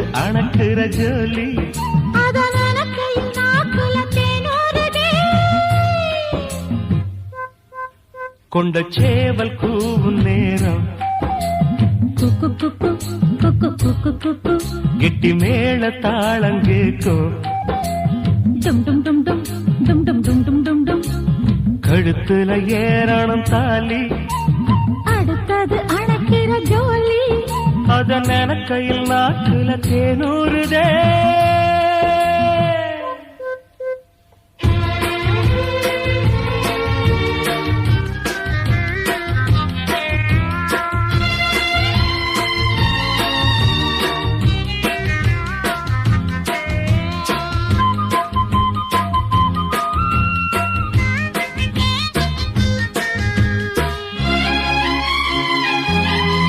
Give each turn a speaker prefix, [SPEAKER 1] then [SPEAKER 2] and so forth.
[SPEAKER 1] அடுத்தது அணக்குற ஜோலி. கொண்ட சேவல் கூவும் நேரம்
[SPEAKER 2] குக்கு குக்கு, குக்கு குக்கு குக்கு.
[SPEAKER 1] கெட்டி மேள தாளம் கேட்கும்
[SPEAKER 2] டும் டும் டும் டும், டும் டும் டும் டும் டும் டும்.
[SPEAKER 1] கழுத்துல ஏறணும் தாலி அத நினைக்கையில் நாக்குல தேனூறுதே.